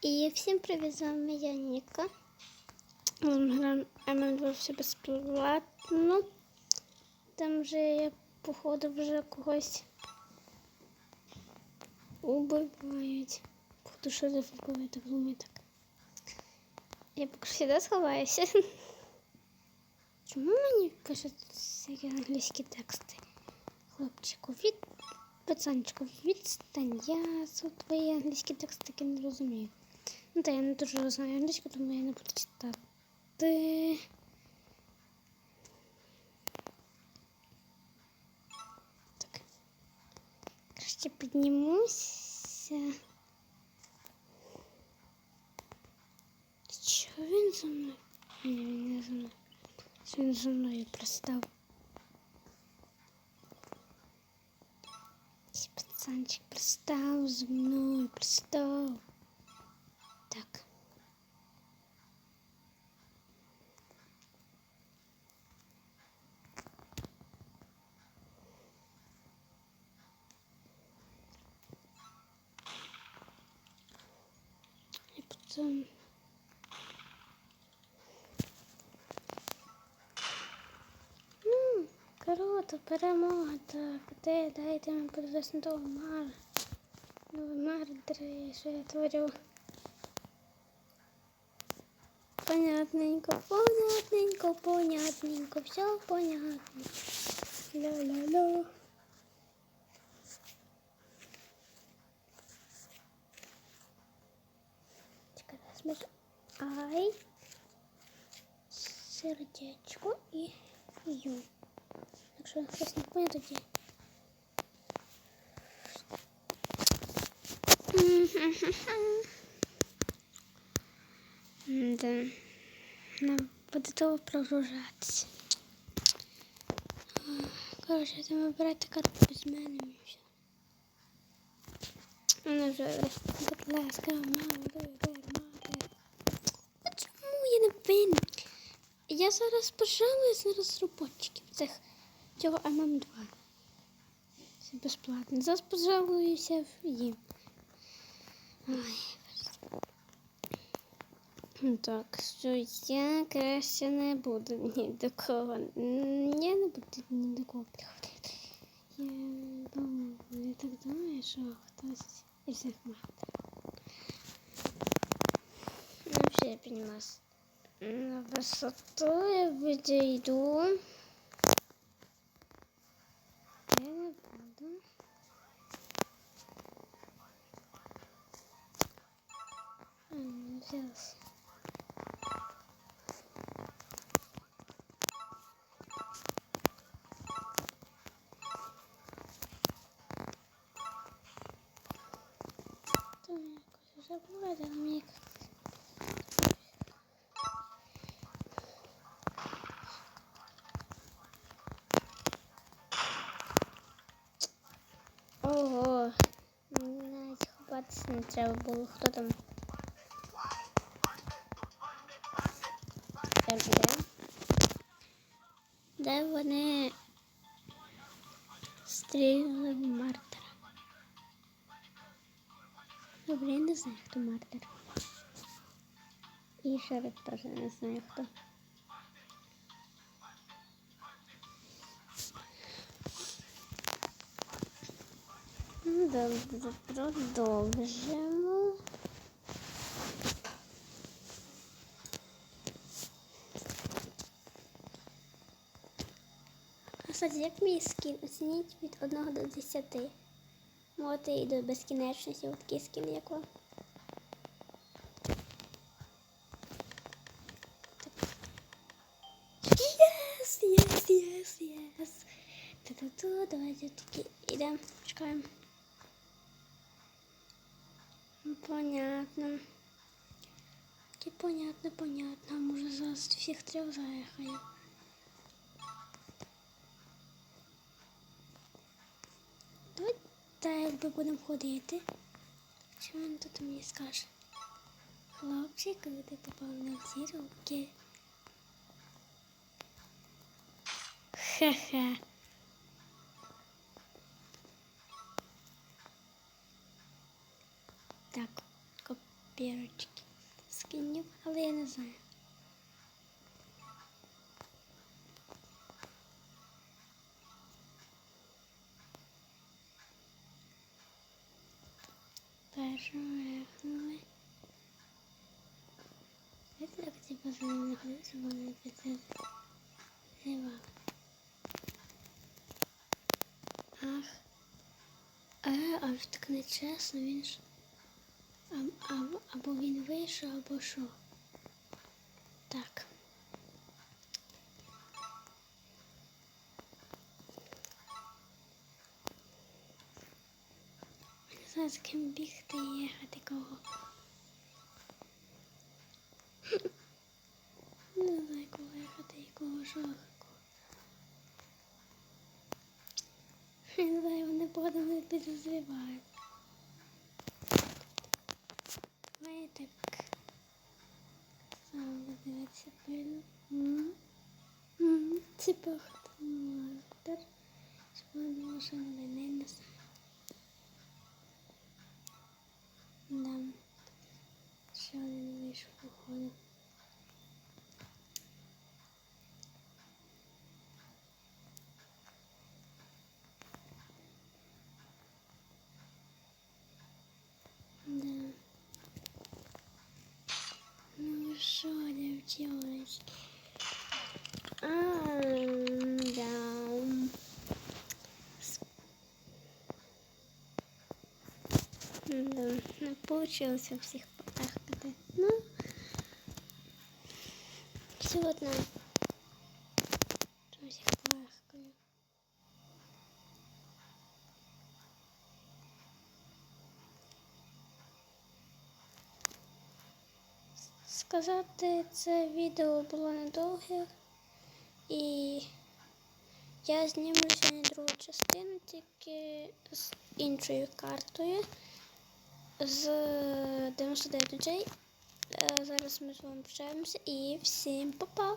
І всім привіт, з вами я Ніка. Граємо ММ2 все безплатно. Там вже я, походу, вже когось убивають. Походу, що за футбол, так думаю, так. Я поки що сховаюся. Чому мені всякі англійські тексти? Хлопчику, від пацанчику, відстань. Я твої англійські тексти таки не розумію. Ну, та я не дуже знаю англійську, тому я не буду читати. Так. Краще піднімуся. Що він за мною? Ні, він не за мною. Що він за мною пристав? Якийсь Пацанчик пристав за мною, пристав. Круто, перемога, так. Де, дайте мені подивитися на того. Ну, мардери, що я творю. Понятненько, понятненько, понятненько, все понятно. Ля-ля-ля. Ай. Сердечко і ю. Якщо щось не понял, тоді. Да. Нам буде того прогружатися. Коротше, там вибирати карту без мене і все. Вона вже, будь ласка, мама. Чому я не винна? Я зараз пожалуюсь на розробочиків цих цього ММ2. Це безплатно. Зараз пожалуюся в їм. Ой, Ну Так, що я краще не буду ні до кого. м, Я не буду ні до кого приходити. Я думаю, я так думаю, що хтось із них має. Ну, все, я понимаю. На висоту я відійду. М, Зараз. То якось забувати, але мені Ого, навіть ховатися не треба було. Хто там? Де, де? Вони стріляли в Мартера? Добре, я не знаю, хто Мартер. І шериф теж не знаю хто. Ну, Добре, продовжимо. Кстати, як мій скін оцініть від 1 до 10. Можете і до безкінечності, такий скін, як вам. Єс, єс, єс, єс. Ту-ту-ту, давайте тільки йдемо, чекаємо. Ну, Понятно. Таки понятно, понятно. Може зараз всіх трьох заїхаю. Давай так якби будемо ходити. Що він тут мені скаже? Хлопчик, коли ти попав на всі руки. Хе-хе. Так, бірочки скинів, але я не знаю. Перевернули. Як так типу за ним знаходиться, бо не підозрювали. Ах. Е, а ж так не чесно, він ж. А, або, або він вийшов, або що. Так. Не з ким бігти і їхати кого. Не знаю, кого їхати і кого що. Не знаю, вони походу не підозрівають. Має так. Сам дивитися пильно. М. М. Це походу монстр. Сьогодні машина для неї не знаю. Да. Ще один вийшов походу. Да. Ну що, девчоночки? А, да. Да, не получилось у всех потахкати. Ну. Що всіх потахкаю. Сказати, це відео було недовге. І я знімлю сьогодні другу частину, тільки з іншою картою. З 99 ночей. Е, Зараз ми з вами прощаємося і всім па-па!